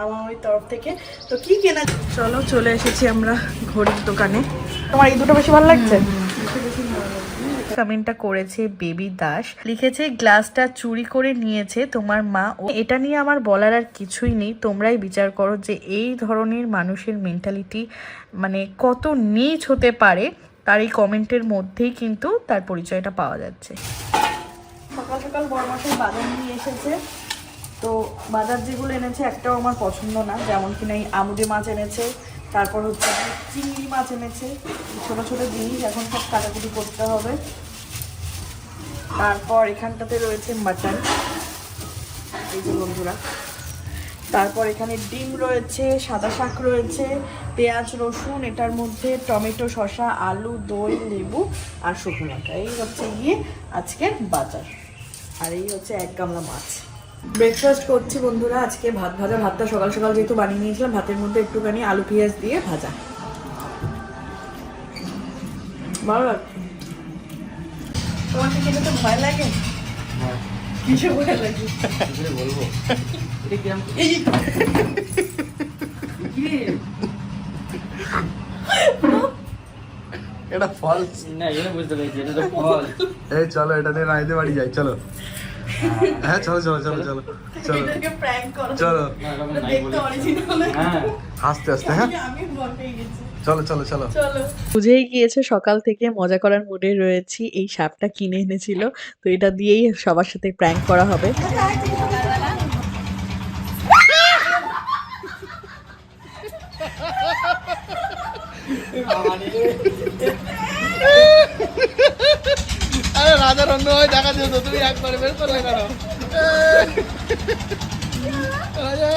আমার তরফ থেকে। তো কি কেনা চলো চলে এসেছি আমরা ঘড়ির দোকানে। তোমার এই দুটো বেশি ভালো লাগছে? কমেন্টটা করেছে বেবি দাস। লিখেছে গ্লাসটা চুরি করে নিয়েছে তোমার মা ও এটা নিয়ে আমার বলার আর কিছুই নেই। তোমরাই বিচার করো যে এই ধরনের মানুষের মেন্টালিটি মানে কত নিচ হতে পারে তার এই কমেন্টের মধ্যেই কিন্তু তার পরিচয়টা পাওয়া যাচ্ছে। সকাল সকাল বড় মাসের বাজার নিয়ে এসেছে। তো বাজার যেগুলো এনেছে একটাও আমার পছন্দ না, যেমন কিনা এই আমুদে মাছ এনেছে, তারপর হচ্ছে চিংড়ি মাছ এনেছে ছোটো ছোটো জিনিস, এখন সব কাটাকুটি করতে হবে। তারপর এখানটাতে রয়েছে মাটন, এই যে বন্ধুরা। তারপর এখানে ডিম রয়েছে, সাদা শাক রয়েছে, পেঁয়াজ, রসুন, এটার মধ্যে টমেটো, শসা, আলু, দই, লেবু আর শুকনো এই হচ্ছে গিয়ে আজকের বাজার। আর এই হচ্ছে এক গামলা মাছ। ব্রেকফাস্ট করছি বন্ধুরা আজকে ভাত ভাজা ভাতটা সকাল সকাল যেহেতু বানিয়ে নিয়েছিলাম ভাতের মধ্যে একটুখানি আলু পেঁয়াজ দিয়ে ভাজা। ভালো লাগছে? তোমার কি খেতে তো ভয় লাগে? কিসে ভয় লাগে? বলব? এটা ফলস না এটা বুঝতে পেরেছি এটা তো ফল এই চলো এটা নিয়ে রাইতে বাড়ি যাই চলো। হ্যাঁ চলো চলো চলো চলো চলো। চলো। হ্যাঁ আস্তে আস্তে হ্যাঁ। গেছি। চলো চলো চলো। চলো। বুঝেই গিয়েছে সকাল থেকে মজা করার মুডে রয়েছি। এই সাপটা কিনে এনেছিল তো এটা দিয়েই সবার সাথে প্র্যাঙ্ক করা হবে। রাজার অন্য হয় দেখা যেত তুমি একবার বের করলে কেন রাজা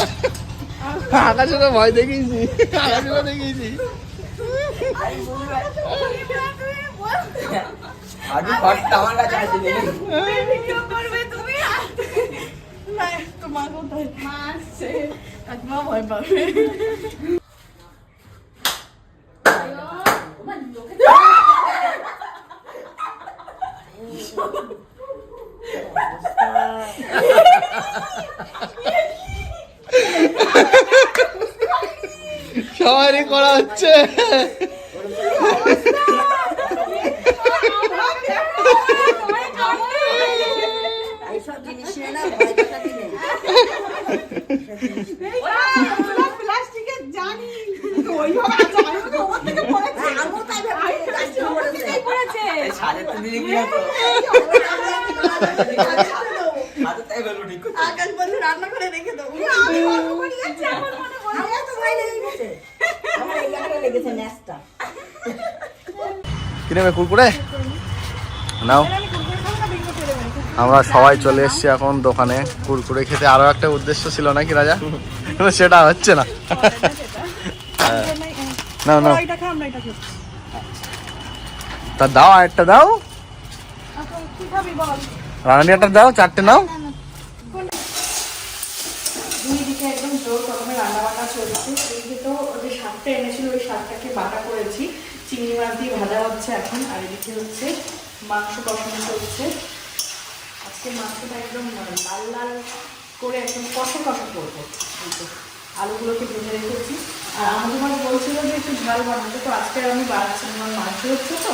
আকাশে তো ভয় দেখিয়েছি আকাশে তো দেখিয়েছি আগে ঘরটা আমার কাছে আছে ভিডিও করবে তুমি? তোমার কোথায়? মা ভয় পাবে। সবারই করা হচ্ছে এইসব জিনিস নিয়ে না ভয় দেখাতে নেই প্লাস্টিকের জানি ওইভাবে আছে আমি তো ওর থেকে পড়েছি হ্যাঁ, আমিও তাই ভাবছি, গাছটা পড়েছে। এই ছাদের তো দিদি কি হতো ছাদের তাই বলব ঠিক করছে আকাশ বলছে রান্না করে রেখে দেবো জায়গাটা লেগেছে কুরকুরে? নাও। আমরা সবাই চলে এসেছি এখন দোকানে। কুরকুরে খেতে আরও একটা উদ্দেশ্য ছিল নাকি রাজা? কিন্তু সেটা হচ্ছে না। আমরা এটা খাব তা দাও আরেকটা দাও। একটা দাও চারটে নাও দুই দিকে একদম জোর কদমে রান্না বান্না চলছে এদিকে তো যে শাকটা এনেছিল ওই শাকটাকে বাটা করেছি। চিংড়ি মাছ দিয়ে ভাজা হচ্ছে এখন, আর এদিকে হচ্ছে মাংস কষানো চলছে। আজকে মাংসটা একদম লাল লাল করে একদম কষা কষা করব। আলুগুলোকে ভেজে রেখেছি। আর আমাদের মানে বলছিল যে একটু ঝাল বানাতে, তো আজকে আমি বানাচ্ছি না আমার মাংস হচ্ছে তো।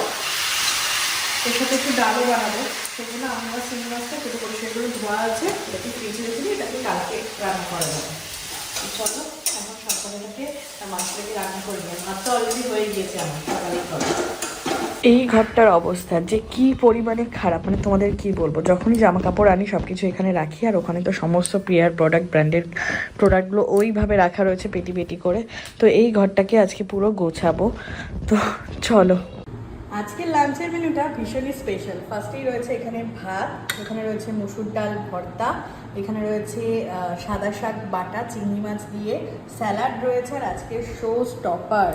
এর সাথে একটু ডালও বানাবো। সেই জন্য আমরা চিংড়ি মাছটা কেটে করে সেগুলো ধোয়া আছে। এটাকে ফ্রিজে রেখে দিই এটাকে কালকে রান্না করা যাবে। চলো। এখন মাছটাকে রান্না করে অলরেডি হয়ে গিয়েছে আমার সকালের এই ঘরটার অবস্থা যে কি পরিমাণে খারাপ মানে তোমাদের কি বলব? যখনই জামা কাপড় আনি সব কিছু এখানে রাখি, আর ওখানে তো সমস্ত প্রিয়ার প্রোডাক্ট ব্র্যান্ডের প্রোডাক্টগুলো ওইভাবে রাখা রয়েছে পেটি পেটি করে। তো এই ঘরটাকে আজকে পুরো গোছাবো। তো চলো। আজকের লাঞ্চের মেনুটা ভীষণই স্পেশাল ফার্স্টেই রয়েছে এখানে ভাত, এখানে রয়েছে মুসুর ডাল ভর্তা, এখানে রয়েছে সাদা শাক, বাটা, চিংড়ি মাছ দিয়ে স্যালাড রয়েছে আর আজকে শো স্টপার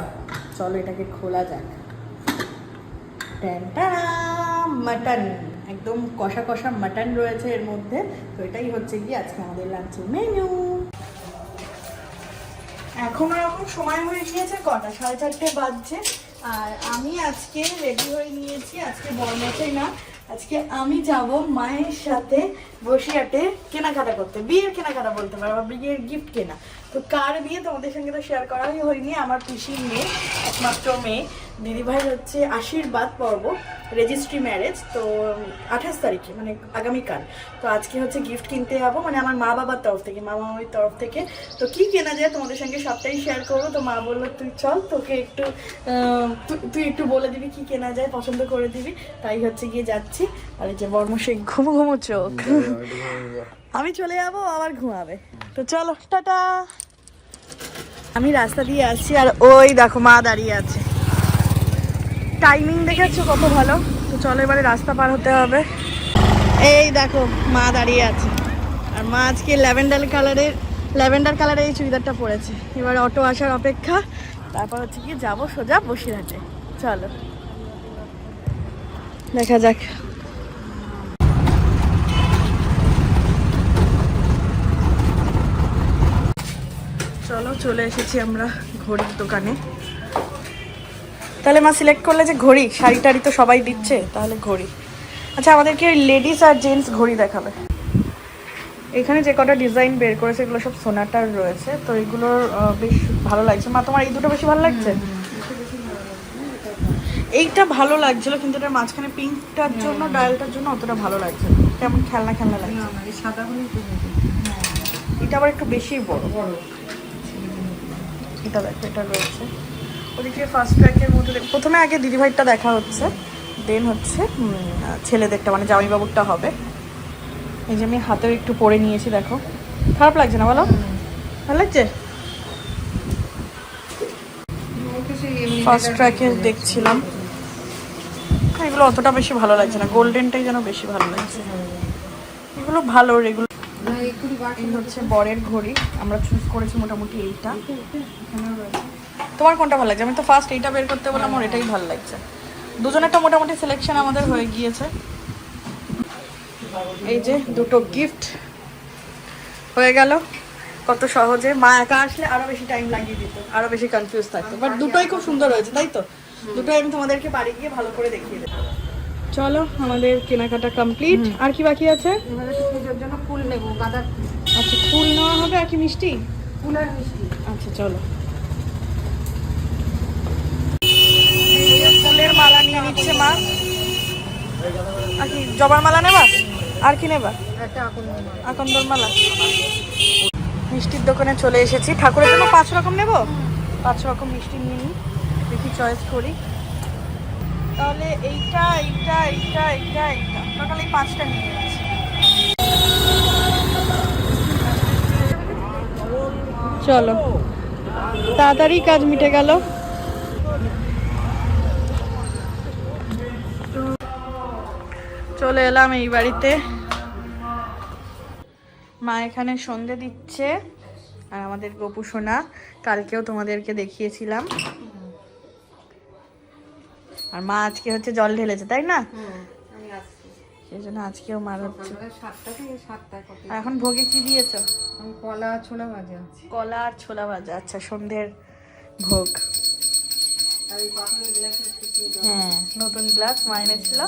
চলো এটাকে খোলা যাক। মাটন একদম কষা কষা মাটন রয়েছে এর মধ্যে। তো এটাই হচ্ছে কি আজকে আমাদের লাঞ্চের মেনু এখন এখন সময় হয়ে গিয়েছে, কটা? সাড়ে চারটে বাজছে। আর আমি আজকে রেডি হয়ে নিয়েছি, আজকে বড় না, আজকে আমি যাব মায়ের সাথে বসিয়াটে কেনাকাটা করতে, বিয়ের কেনাকাটা বলতে পারব বিয়ের গিফট কেনা। তো কার বিয়ে? তোমাদের সঙ্গে তো শেয়ার করাই হয়নি। আমার পিসির মেয়ে একমাত্র মেয়ে। দিদিভাই হচ্ছে আশীর্বাদ পর্ব রেজিস্ট্রি ম্যারেজ তো আঠাশ তারিখে মানে আগামীকাল। তো আজকে হচ্ছে গিফট কিনতে যাব মানে আমার মা বাবার তরফ থেকে মা মামির তরফ থেকে। তো কি কেনা যায় তোমাদের সঙ্গে সবটাই শেয়ার করব। তো মা বলল তুই চল তোকে একটু তুই একটু বলে দিবি কি কেনা যায় পছন্দ করে দিবি। তাই হচ্ছে গিয়ে যাচ্ছি। আর এই যে বর্মশে ঘুমো ঘুমো চোখ। আমি চলে যাব আবার ঘুমাবে। তো চলো টাটা। আমি রাস্তা দিয়ে আসছি আর ওই দেখো মা দাঁড়িয়ে আছে। টাইমিং দেখেছ কত ভালো? তো চলো এবারে রাস্তা পার হতে হবে। এই দেখো মা দাঁড়িয়ে আছে। আর মা আজকে ল্যাভেন্ডার কালারের ল্যাভেন্ডার কালারের এই চুড়িদারটা পরেছে। এবার অটো আসার অপেক্ষা। তারপর হচ্ছে কি, যাব সোজা বসিরহাটে। চলো। দেখা যাক। চলো চলে এসেছি আমরা ঘড়ির দোকানে। তাহলে মা সিলেক্ট করলে যে ঘড়ি শাড়ি টাড়ি তো সবাই দিচ্ছে তাহলে ঘড়ি। আচ্ছা আমাদেরকে লেডিস আর জেন্টস ঘড়ি দেখাবে। এখানে যে কটা ডিজাইন বের করেছে এগুলো সব সোনাটার রয়েছে তো এগুলোর বেশ ভালো লাগছে। মা তোমার এই দুটো বেশি ভালো লাগছে? এইটা ভালো লাগছিল কিন্তু এটার মাঝখানে পিঙ্কটার জন্য ডায়ালটার জন্য অতটা ভালো লাগছে না। কেমন খেলনা খেলনা লাগছে? এটা আবার একটু বেশি বড়। বড়। এটা দেখো, এটা রয়েছে। ওদিকে ফার্স্ট ট্র্যাকের মধ্যে প্রথমে আগে দিদিভাইটা দেখা হচ্ছে দেন হচ্ছে ছেলেদেরটা মানে জামাইবাবুরটা হবে। এই যে আমি হাতেও একটু পরে নিয়েছি, দেখো। খারাপ লাগছে না বলো? ভালো লাগছে? ফার্স্ট ট্র্যাকে দেখছিলাম। এগুলো অতটা বেশি ভালো লাগছে না। গোল্ডেনটাই যেন বেশি ভালো লাগছে। এগুলো ভালো এগুলো হচ্ছে বরের ঘড়ি। আমরা চুজ করেছি মোটামুটি এইটা। তোমার কোনটা ভালো লাগছে? আমি তো ফার্স্ট এইটা বের করতে বললাম আমার এটাই ভালো লাগছে। দুজনেরটা মোটামুটি সিলেকশন আমাদের হয়ে গিয়েছে। এই যে দুটো গিফট হয়ে গেল। কত সহজে। মা একা আসলে আরও বেশি টাইম লাগিয়ে দিত, আরও বেশি কনফিউজ থাকতো। বাট দুটোই খুব সুন্দর হয়েছে, তাই তো? দুটোই আমি তোমাদেরকে বাড়ি গিয়ে ভালো করে দেখিয়ে দেবো। চলো আমাদের কেনাকাটা কমপ্লিট আর কি বাকি আছে? পুজোর জন্য ফুল নেব গাঁদা আচ্ছা ফুল নেওয়া হবে আর কি মিষ্টি? ফুল আর মিষ্টি। আচ্ছা চলো। ফুলের মালা নিয়ে নিচ্ছে মা। আর কি জবার মালা নেবা? আর কি নেবা? একটা আকন্দ মালা। আকন্দর মালা। মিষ্টির দোকানে চলে এসেছি। ঠাকুরের জন্য পাঁচ রকম নেব? পাঁচ রকম মিষ্টি নিয়ে নিই দেখি চয়েস করি। তাহলে এইটা এইটা পাঁচটা চলো। তাড়াতাড়ি কাজ মিটে গেল। চলে এলাম এই বাড়িতে। মা এখানে সন্ধে দিচ্ছে, আর আমাদের গোপু সোনা, কালকেও তোমাদেরকে দেখিয়েছিলাম। আর মা আজকে হচ্ছে জল ঢেলেছে তাই না? সেই জন্য আজকেও মার হচ্ছে। এখন ভোগে কি দিয়েছ? কলা আর ছোলা ভাজা কলা আর ছোলা ভাজা আচ্ছা সন্ধ্যের ভোগ। হ্যাঁ নতুন গ্লাস মা এনেছিল।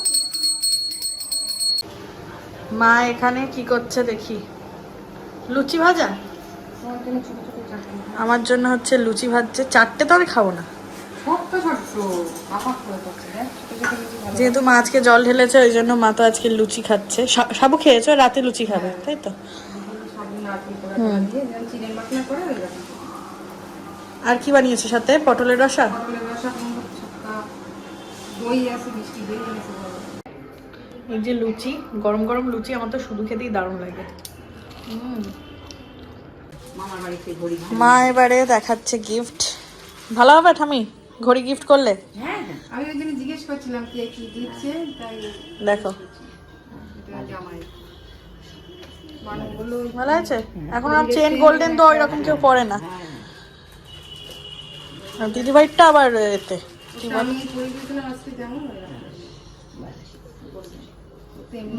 মা এখানে কি করছে দেখি? লুচি ভাজা? আমার জন্য হচ্ছে লুচি ভাজছে। চারটে তো আমি খাব না। যেহেতু মা আজকে জল ঢেলেছে ওই জন্য মা তো আজকে লুচি খাচ্ছে। সাবু খেয়েছো? রাতে লুচি খাবে তাই তো? আর কি বানিয়েছে সাথে? পটলের রসা। এই যে লুচি গরম গরম লুচি আমার তো শুধু খেতেই দারুণ লাগে। মা এবারে দেখাচ্ছে গিফট ভালো হবে ঠামি ঘড়ি গিফট করলে? হ্যাঁ হ্যাঁ। আমি ওই জন্য জিজ্ঞেস করছিলাম কে কি দিচ্ছে তাই দেখো। ভালো আছে? এখন আর চেন গোল্ডেন তো ওই রকম কেউ পরে না। আর দিদি ভাইটা আবার এতে।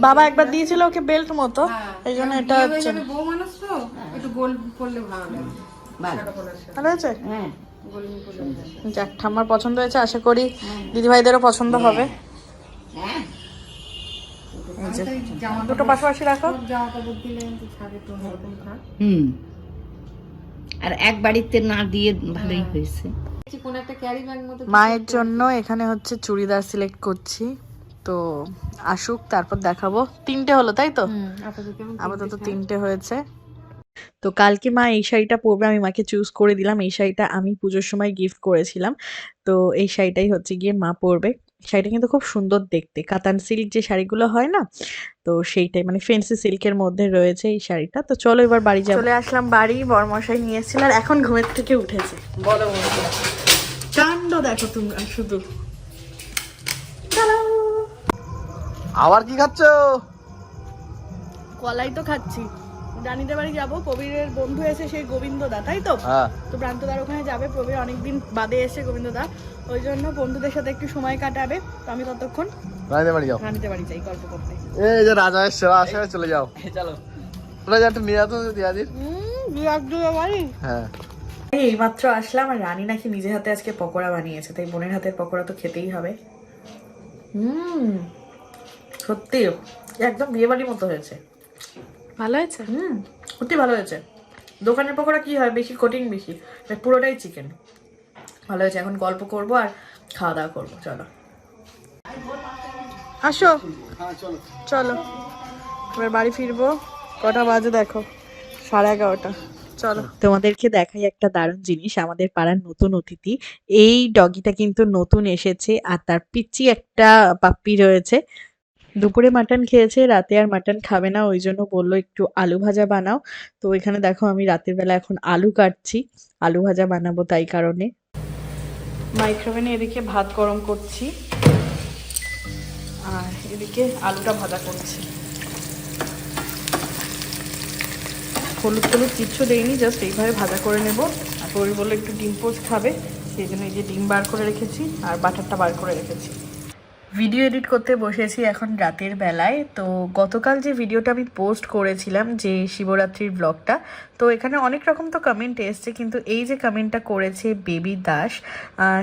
বাবা একবার দিয়েছিল ওকে বেল্ট মতো হ্যাঁ, এই জন্য এটা হচ্ছে যাবে, বউ মানুষ তো একটু গোল করলে ভালো আছে? লাগে। যাক ঠাম্মার পছন্দ হয়েছে আশা করি দিদি ভাইদেরও পছন্দ হবে। দুটো পাশাপাশি রাখো। হুম। আর এক বাড়িতে না দিয়ে ভালোই হয়েছে। মায়ের জন্য এখানে হচ্ছে চুড়িদার সিলেক্ট করছি। তো আসুক তারপর দেখাবো। তিনটে হলো তাই তো? আপাতত তিনটে হয়েছে। তো কালকে মা এই শাড়িটা পরবে আমি মাকে চুজ করে দিলাম। এই শাড়িটা আমি পুজোর সময় গিফট করেছিলাম। তো এই শাড়িটাই হচ্ছে গিয়ে মা পরবে। শাড়িটা কিন্তু খুব সুন্দর দেখতে। কাতান সিল্ক যে শাড়িগুলো হয় না তো সেইটাই মানে ফেন্সি সিল্কের মধ্যে রয়েছে এই শাড়িটা। তো চলো এবার বাড়ি যাব। চলে আসলাম বাড়ি বরমশাই নিয়ে এসেছিল আর এখন ঘুমের থেকে উঠেছে। বলো। কাণ্ড দেখো তোমরা শুধু। আবার কি খাচ্ছ? কলাই তো খাচ্ছি। রানীদের বাড়ি যাব। প্রবীরের বন্ধু এসে সেই গোবিন্দ দা তাই তো? হ্যাঁ। তো প্রান্তদার ওখানে যাবে প্রবীর অনেকদিন বাদে এসে গোবিন্দ দা ওই জন্য বন্ধুদের সাথে একটু সময় কাটাবে তো আমি ততক্ষণ রাইতে বাড়ি যাও। রানীদের বাড়ি যাই গল্প করতে। এই যে রাজা এসছে আসে চলে যাও। চলো। রাজা একটু নিয়ে আসো দিয়াদির বাড়ি হ্যাঁ। এইমাত্র আসলাম আর রানী নাকি নিজের হাতে আজকে পকোড়া বানিয়েছে তাই বোনের হাতের পকোড়া তো খেতেই হবে। হুম সত্যি একদম বিয়ে বাড়ির মতো হয়েছে। ভালো হয়েছে? হুম সত্যি ভালো হয়েছে। দোকানের পকোড়া কি হয়? বেশি কোটিং বেশি। এটা পুরোটাই চিকেন ভালো হয়েছে। এখন গল্প করব আর খাওয়া দাওয়া করব। চলো। আসো। চলো। এবার বাড়ি ফিরবো। কটা বাজে দেখো? সাড়ে এগারোটা। চলো। তোমাদেরকে দেখাই একটা দারুণ জিনিস আমাদের পাড়ার নতুন অতিথি। এই ডগিটা কিন্তু নতুন এসেছে আর তার পিচ্ছি একটা পাপ্পি রয়েছে। দুপুরে মাটন খেয়েছে, রাতে আর মাটন খাবে না, ওই জন্য বলল একটু আলু ভাজা বানাও। তো এখানে দেখো আমি রাতের বেলা এখন আলু কাটছি, আলু ভাজা বানাবো তাই কারণে। মাইক্রোওভেনে এদিকে ভাত গরম করছি, আর এদিকে আলুটা ভাজা করছি। হলুদ টলুদ কিচ্ছু দেইনি জাস্ট এইভাবে ভাজা করে নেব। আর পরি বলল একটু ডিম পোস্ট খাবে, সেই জন্য এই যে ডিম বার করে রেখেছি, আর বাটারটা বার করে রেখেছি। ভিডিও এডিট করতে বসেছি এখন রাতের বেলায়। তো গতকাল যে ভিডিওটা আমি পোস্ট করেছিলাম যে শিবরাত্রির ব্লগটা তো এখানে অনেক রকম তো কমেন্ট এসছে, কিন্তু এই যে কমেন্টটা করেছে বেবি দাস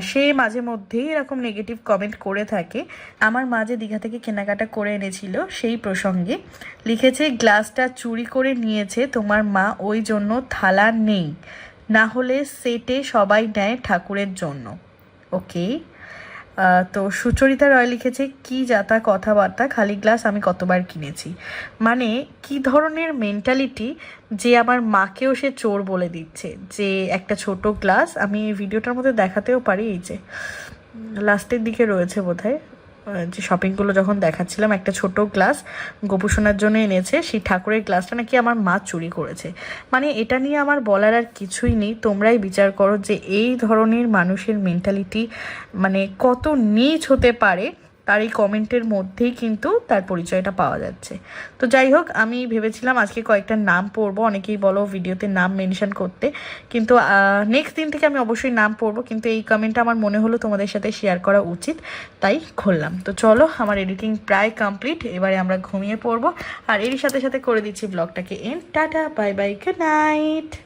সে মাঝে মধ্যেই এরকম নেগেটিভ কমেন্ট করে থাকে। আমার মা যে দীঘা থেকে কেনাকাটা করে এনেছিল সেই প্রসঙ্গে লিখেছে, গ্লাসটা চুরি করে নিয়েছে, তোমার মা ওই জন্য থালা নেই। না হলে সেটে সবাই নেয় ঠাকুরের জন্য। ওকে তো সুচরিতা রয় লিখেছে, কি যাতা কথাবার্তা, খালি গ্লাস আমি কতবার কিনেছি। মানে কি ধরনের মেন্টালিটি যে আমার মাকেও সে চোর বলে দিচ্ছে, যে একটা ছোট গ্লাস, আমি ভিডিওটার মধ্যে দেখাতেও পারি, এই যে লাস্টের দিকে রয়েছে বোধহয়। যে শপিংগুলো যখন দেখাচ্ছিলাম, একটা ছোট গ্লাস গোপুসোনার জন্য এনেছে। সেই ঠাকুরের গ্লাসটা নাকি আমার মা চুরি করেছে। মানে এটা নিয়ে আমার বলার আর কিছুই নেই। তোমরাই বিচার করো যে এই ধরনের মানুষের মেন্টালিটি মানে কত নিচ হতে পারে। তার এই কমেন্টের মধ্যেই কিন্তু তার পরিচয়টা পাওয়া যাচ্ছে। তো যাই হোক, আমি ভেবেছিলাম আজকে কয়েকটা নাম পড়ব, অনেকেই বলো ভিডিওতে নাম মেনশন করতে। কিন্তু নেক্সট দিন থেকে আমি অবশ্যই নাম পড়ব, কিন্তু এই কমেন্টটা আমার মনে হলো তোমাদের সাথে শেয়ার করা উচিত, তাই খুললাম। তো চলো, আমার এডিটিং প্রায় কমপ্লিট এবারে আমরা ঘুমিয়ে পড়ব। আর এরই সাথে সাথে করে দিচ্ছি ব্লগটাকে N tata bye bye good night